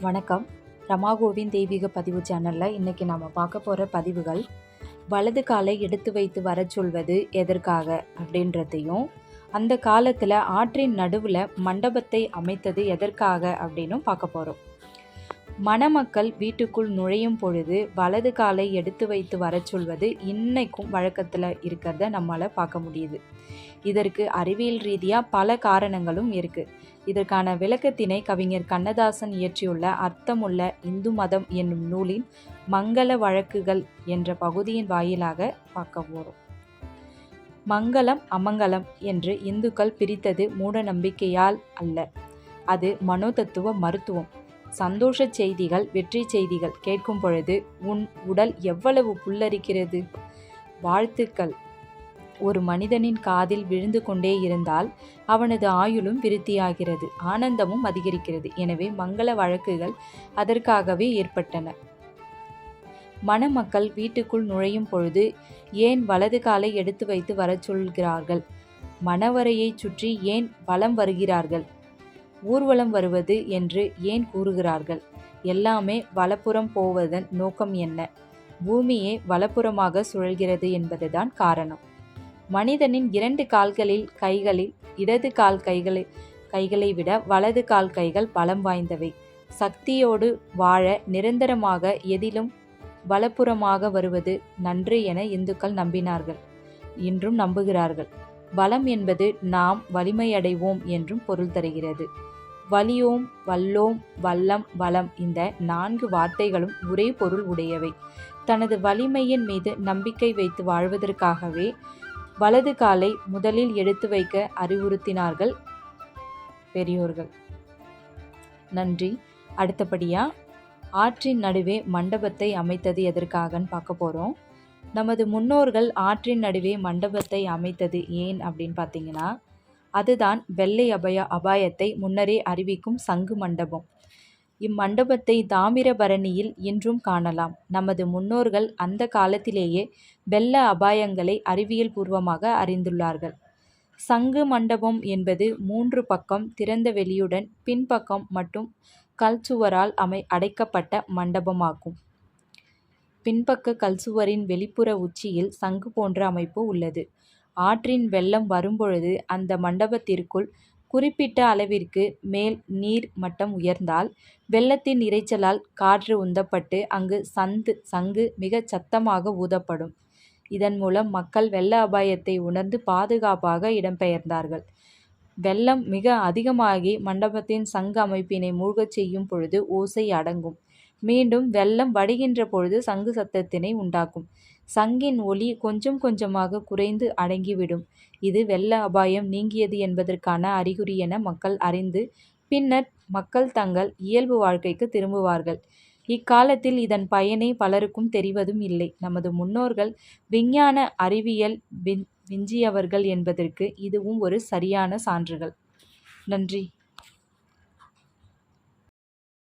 வணக்கம். ரமாகோவின் தெய்வீக பதிவு சேனலில் இன்றைக்கி நாம் பார்க்க போகிற பதிவுகள் வலது காலை எடுத்து வைத்து வரச் சொல்வது எதற்காக அப்படின்றதையும் அந்த காலத்தில் ஆற்றின் நடுவில் மண்டபத்தை அமைத்தது எதற்காக அப்படின்னும் பார்க்க போகிறோம் மணமக்கள் வீட்டுக்குள் நுழையும் பொழுது வலது காலை எடுத்து வைத்து வரச் சொல்வது இன்னைக்கும் வழக்கத்தில் இருக்கிறத நம்மளால் பார்க்க முடியுது. இதற்கு அறிவியல் ரீதியாக பல காரணங்களும் இருக்குது இதற்கான விளக்கத்தினை கவிஞர் கண்ணதாசன் இயற்றியுள்ள அர்த்தமுள்ள இந்து மதம் என்னும் நூலின் மங்கள வழக்குகள் என்ற பகுதியின் வாயிலாக பார்க்க போகிறோம் மங்களம் அமங்கலம் என்று இந்துக்கள் பிரித்தது மூட நம்பிக்கையால் அல்ல. அது மனோதத்துவ மருத்துவம். சந்தோஷ செய்திகள் வெற்றி செய்திகள் கேட்கும் பொழுது உன் உடல் எவ்வளவு புல்லரிக்கிறது? வாழ்த்துக்கள். ஒரு மனிதனின் காதில் விழுந்து கொண்டே இருந்தால் அவனது ஆயுளும் விருத்தியாகிறது ஆனந்தமும் அதிகரிக்கிறது. எனவே மங்கள வழக்குகள் அதற்காகவே ஏற்பட்டன. மணமக்கள் வீட்டுக்குள் நுழையும் பொழுது ஏன் வலது காலை எடுத்து வைத்து வரச் சொல்கிறார்கள்? மணவரையைச் சுற்றி ஏன் வலம் வருகிறார்கள்? ஊர்வலம் வருவது என்று ஏன் கூறுகிறார்கள்? எல்லாமே வலப்புறம் போவதன் நோக்கம் என்ன? பூமியே வலப்புறமாக சுழல்கிறது என்பதுதான் காரணம். மனிதனின் இரண்டு கால்களில் கைகளில் இடது கால் கைகளை கைகளை விட வலது கால் கைகள் பலம் வாய்ந்தவை. சக்தியோடு வாழ நிரந்தரமாக எதிலும் வலப்புறமாக வருவது நன்று என இந்துக்கள் நம்பினார்கள். இன்றும் நம்புகிறார்கள். பலம் என்பது நாம் வலிமையடைவோம் என்றும் பொருள் தருகிறது. வலியோம் வல்லோம் வல்லம் வளம் இந்த நான்கு வார்த்தைகளும் ஒரே பொருள் உடையவை. தனது வலிமையின் மீது நம்பிக்கை வைத்து வாழ்வதற்காகவே வலது காலை முதலில் எடுத்து வைக்க அறிவுறுத்தினார்கள் பெரியோர்கள். நன்றி. அடுத்தபடியாக ஆற்றின் நடுவே மண்டபத்தை அமைத்தது எதற்காகன்னு பார்க்க போகிறோம் நமது முன்னோர்கள் ஆற்றின் நடுவே மண்டபத்தை அமைத்தது ஏன் அப்படின்னு பார்த்தீங்கன்னா அதுதான் வெள்ளை அபய அபாயத்தை முன்னரே அறிவிக்கும் சங்கு மண்டபம். இம்மண்டபத்தை தாமிரபரணியில் இன்றும் காணலாம். நமது முன்னோர்கள் அந்த காலத்திலேயே வெள்ள அபாயங்களை அறிவியல் பூர்வமாக அறிந்துள்ளார்கள். சங்கு மண்டபம் என்பது மூன்று பக்கம் திறந்த வெளியுடன் பின்பக்கம் மற்றும் கல்சுவரால் அமை அடைக்கப்பட்ட மண்டபமாகும். பின்பக்க கல்சுவரின் வெளிப்புற உச்சியில் சங்கு போன்ற அமைப்பு உள்ளது. ஆற்றின் வெள்ளம் வரும்பொழுது அந்த மண்டபத்திற்குள் குறிப்பிட்ட அளவிற்கு மேல் நீர் மட்டம் உயர்ந்தால் வெள்ளத்தின் இரைச்சலால் காற்று உந்தப்பட்டு அங்கு சந்து சங்கு மிகச் சத்தமாக ஊதப்படும். இதன் மூலம் மக்கள் வெள்ள அபாயத்தை உணர்ந்து பாதுகாப்பாக இடம்பெயர்ந்தார்கள். வெள்ளம் மிக அதிகமாகி மண்டபத்தின் சங்கு அமைப்பினை மூழ்கச் செய்யும் பொழுது ஓசை அடங்கும். மீண்டும் வெள்ளம் வடிகின்ற பொழுது சங்கு சத்தத்தினை உண்டாக்கும். சங்கின் ஒளி கொஞ்சம் கொஞ்சமாக குறைந்து அடங்கிவிடும். இது வெள்ள அபாயம் நீங்கியது என்பதற்கான அறிகுறி என மக்கள் அறிந்து பின்னர் மக்கள் தங்கள் இயல்பு வாழ்க்கைக்கு திரும்புவார்கள். இக்காலத்தில் இதன் பயனை பலருக்கும் தெரிவதும் இல்லை. நமது முன்னோர்கள் விஞ்ஞான அறிவியல் விஞ்சியவர்கள் என்பதற்கு இதுவும் ஒரு சரியான சான்றுகள். நன்றி.